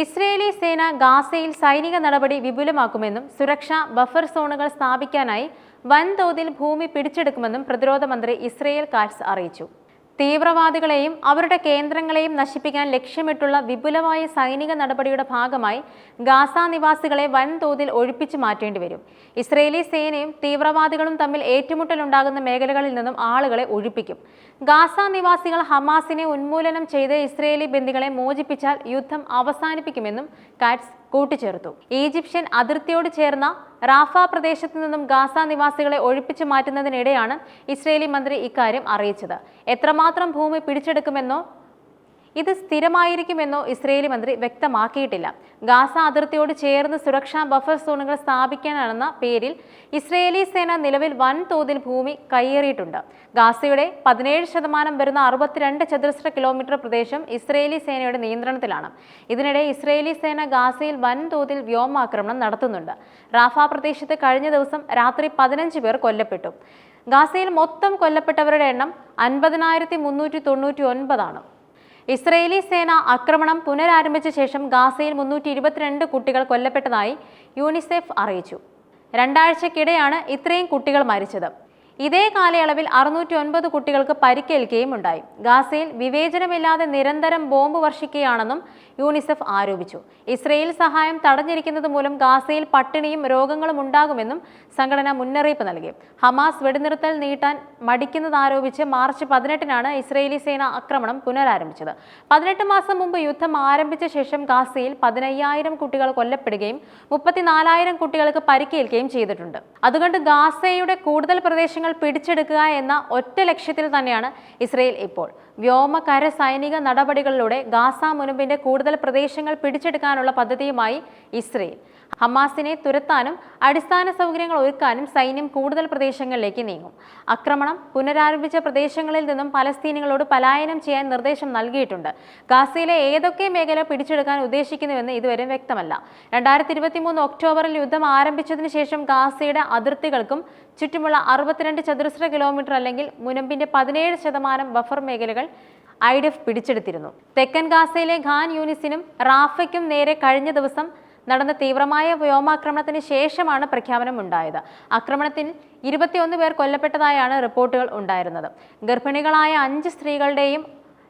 Israeli സേന ഗാസയിൽ സൈനിക നടപടി വിപുലമാക്കുമെന്നും സുരക്ഷാ ബഫർ സോണുകൾ സ്ഥാപിക്കാനായി വൻതോതിൽ ഭൂമി പിടിച്ചെടുക്കുമെന്നും പ്രതിരോധ മന്ത്രി ഇസ്രയേൽ കാറ്റ്സ് അറിയിച്ചു. തീവ്രവാദികളെയും അവരുടെ കേന്ദ്രങ്ങളെയും നശിപ്പിക്കാൻ ലക്ഷ്യമിട്ടുള്ള വിപുലമായ സൈനിക നടപടിയുടെ ഭാഗമായി ഗാസ നിവാസികളെ വൻതോതിൽ ഒഴിപ്പിച്ചു മാറ്റേണ്ടി വരും. ഇസ്രയേലി സേനയും തീവ്രവാദികളും തമ്മിൽ ഏറ്റുമുട്ടലുണ്ടാകുന്ന മേഖലകളിൽ നിന്നും ആളുകളെ ഒഴിപ്പിക്കും. ഗാസ നിവാസികൾ ഹമാസിനെ ഉന്മൂലനം ചെയ്ത് ഇസ്രയേലി ബന്ദികളെ മോചിപ്പിച്ചാൽ യുദ്ധം അവസാനിപ്പിക്കുമെന്നും കാറ്റ്സ് കൂട്ടിച്ചേർത്തു. ഈജിപ്ഷ്യൻ അതിർത്തിയോട് ചേർന്ന റാഫ പ്രദേശത്തു നിന്നും ഗാസ നിവാസികളെ ഒഴിപ്പിച്ചു മാറ്റുന്നതിനിടെയാണ് ഇസ്രയേലി മന്ത്രി ഇക്കാര്യം അറിയിച്ചത്. എത്രമാത്രം ഭൂമി പിടിച്ചെടുക്കുമെന്നോ ഇത് സ്ഥിരമായിരിക്കുമെന്നോ ഇസ്രയേലി മന്ത്രി വ്യക്തമാക്കിയിട്ടില്ല. ഗാസ അതിർത്തിയോട് ചേർന്ന് സുരക്ഷാ ബഫർ സോണുകൾ സ്ഥാപിക്കാനെന്ന പേരിൽ ഇസ്രയേലി സേന നിലവിൽ വൻതോതിൽ ഭൂമി കയ്യേറിയിട്ടുണ്ട്. ഗാസയുടെ പതിനേഴ് ശതമാനം വരുന്ന അറുപത്തിരണ്ട് ചതുരശ്ര കിലോമീറ്റർ പ്രദേശം ഇസ്രയേലി സേനയുടെ നിയന്ത്രണത്തിലാണ്. ഇതിനിടെ ഇസ്രയേലി സേന ഗാസയിൽ വൻതോതിൽ വ്യോമാക്രമണം നടത്തുന്നുണ്ട്. റാഫ പ്രദേശത്ത് കഴിഞ്ഞ ദിവസം രാത്രി പതിനഞ്ച് പേർ കൊല്ലപ്പെട്ടു. ഗാസയിൽ മൊത്തം കൊല്ലപ്പെട്ടവരുടെ എണ്ണം അൻപതിനായിരത്തി മുന്നൂറ്റി തൊണ്ണൂറ്റി ഒൻപതാണ്. ഇസ്രയേലി സേന ആക്രമണം പുനരാരംഭിച്ച ശേഷം ഗാസയിൽ മുന്നൂറ്റി ഇരുപത്തിരണ്ട് കുട്ടികൾ കൊല്ലപ്പെട്ടതായി യൂണിസെഫ് അറിയിച്ചു. രണ്ടാഴ്ചക്കിടെയാണ് ഇത്രയും കുട്ടികൾ മരിച്ചത്. ഇതേ കാലയളവിൽ അറുന്നൂറ്റി ഒൻപത് കുട്ടികൾക്ക് പരിക്കേൽക്കുകയും ഉണ്ടായി. ഗാസയിൽ വിവേചനമില്ലാതെ നിരന്തരം ബോംബ് വർഷിക്കുകയാണെന്നും യൂണിസെഫ് ആരോപിച്ചു. ഇസ്രയേൽ സഹായം തടഞ്ഞിരിക്കുന്നത് മൂലം ഗാസയിൽ പട്ടിണിയും രോഗങ്ങളും ഉണ്ടാകുമെന്നും സംഘടന മുന്നറിയിപ്പ് നൽകി. ഹമാസ് വെടിനിർത്തൽ നീട്ടാൻ മടിക്കുന്നതാരോപിച്ച് മാർച്ച് പതിനെട്ടിനാണ് ഇസ്രയേലി സേന ആക്രമണം പുനരാരംഭിച്ചത്. പതിനെട്ട് മാസം മുമ്പ് യുദ്ധം ആരംഭിച്ച ശേഷം ഗാസയിൽ പതിനയ്യായിരം കുട്ടികൾ കൊല്ലപ്പെടുകയും മുപ്പത്തിനാലായിരം കുട്ടികൾക്ക് പരിക്കേൽക്കുകയും ചെയ്തിട്ടുണ്ട്. അതുകൊണ്ട് ഗാസയുടെ കൂടുതൽ പ്രദേശങ്ങൾ പിടിച്ചെടുക്കുക എന്ന ഒറ്റ ലക്ഷ്യത്തിൽ തന്നെയാണ് ഇസ്രയേൽ ഇപ്പോൾ. വ്യോമകര സൈനിക നടപടികളിലൂടെ ഗാസ മുനമ്പിന്റെ കൂടുതൽ പ്രദേശങ്ങൾ പിടിച്ചെടുക്കാനുള്ള പദ്ധതിയുമായി ഇസ്രയേൽ. ഹമാസിനെ തുരത്താനും അടിസ്ഥാന സൗകര്യങ്ങൾ ഒരുക്കാനും സൈന്യം കൂടുതൽ പ്രദേശങ്ങളിലേക്ക് നീങ്ങും. ആക്രമണം പുനരാരംഭിച്ച പ്രദേശങ്ങളിൽ നിന്നും പലസ്തീനികളോട് പലായനം ചെയ്യാൻ നിർദ്ദേശം നൽകിയിട്ടുണ്ട്. ഗാസയിലെ ഏതൊക്കെ മേഖല പിടിച്ചെടുക്കാൻ ഉദ്ദേശിക്കുന്നുവെന്ന് ഇതുവരെ വ്യക്തമല്ല. രണ്ടായിരത്തി ഇരുപത്തി മൂന്ന് ഒക്ടോബറിൽ യുദ്ധം ആരംഭിച്ചതിന് ശേഷം ഗാസയുടെ അതിർത്തികൾക്കും ചുറ്റുമുള്ള അറുപത്തിരണ്ട് ചതുരശ്ര കിലോമീറ്റർ അല്ലെങ്കിൽ മുനമ്പിന്റെ പതിനേഴ് ശതമാനം ബഫർ മേഖലകൾ ഐ ഡി എഫ് പിടിച്ചെടുത്തിരുന്നു. തെക്കൻ ഗാസയിലെ ഖാൻ യൂനിസിനും റാഫയ്ക്കും നേരെ കഴിഞ്ഞ ദിവസം നടന്ന തീവ്രമായ വ്യോമാക്രമണത്തിന് ശേഷമാണ് പ്രഖ്യാപനം ഉണ്ടായത്. ആക്രമണത്തിൽ ഇരുപത്തിയൊന്ന് പേർ കൊല്ലപ്പെട്ടതായാണ് റിപ്പോർട്ടുകൾ ഉണ്ടായിരുന്നത്. ഗർഭിണികളായ അഞ്ച് സ്ത്രീകളുടെയും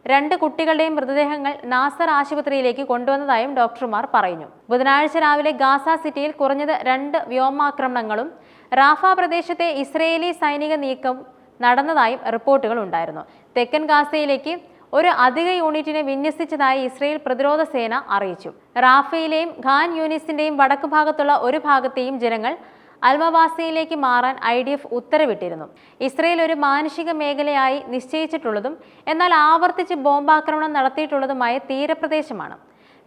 രണ്ട് കുട്ടികളുടെയും മൃതദേഹങ്ങൾ നാസർ ആശുപത്രിയിലേക്ക് കൊണ്ടുവന്നതായും ഡോക്ടർമാർ പറഞ്ഞു ബുധനാഴ്ച രാവിലെ ഗാസ സിറ്റിയിൽ കുറഞ്ഞത് രണ്ട് വ്യോമാക്രമണങ്ങളും റാഫ പ്രദേശത്തെ ഇസ്രയേലി സൈനിക നീക്കം നടന്നതായും റിപ്പോർട്ടുകൾ ഉണ്ടായിരുന്നു. തെക്കൻ ഗാസയിലേക്ക് ഒരു അധിക യൂണിറ്റിനെ വിന്യസിച്ചതായി ഇസ്രയേൽ പ്രതിരോധ സേന അറിയിച്ചു. റാഫയിലെയും ഖാൻ യൂണിസിന്റെയും വടക്കു ഭാഗത്തുള്ള ഒരു ഭാഗത്തെയും ജനങ്ങൾ അൽമവാസിയിലേക്ക് മാറാൻ ഐ ഡി എഫ് ഉത്തരവിട്ടിരുന്നു. ഇസ്രയേൽ ഒരു മാനുഷിക മേഖലയായി നിശ്ചയിച്ചിട്ടുള്ളതും എന്നാൽ ആവർത്തിച്ച് ബോംബാക്രമണം നടത്തിയിട്ടുള്ളതുമായ തീരപ്രദേശമാണ്.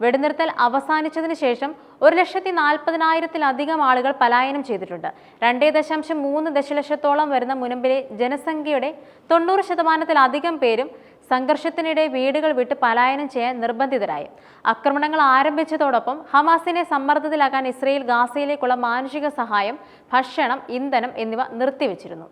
വെടിനിർത്തൽ അവസാനിച്ചതിന് ശേഷം ഒരു ലക്ഷത്തി നാൽപ്പതിനായിരത്തിലധികം ആളുകൾ പലായനം ചെയ്തിട്ടുണ്ട്. രണ്ടേ ദശാംശം മൂന്ന് ദശലക്ഷത്തോളം വരുന്ന മുനമ്പിലെ ജനസംഖ്യയുടെ തൊണ്ണൂറ് ശതമാനത്തിലധികം പേരും സംഘർഷത്തിനിടെ വീടുകൾ വിട്ട് പലായനം ചെയ്യാൻ നിർബന്ധിതരായി. ആക്രമണങ്ങൾ ആരംഭിച്ചതോടൊപ്പം ഹമാസിനെ സമ്മർദ്ദത്തിലാക്കാൻ ഇസ്രയേൽ ഗാസയിലേക്കുള്ള മാനുഷിക സഹായം ഭക്ഷണം ഇന്ധനം എന്നിവ നിർത്തിവെച്ചിരുന്നു.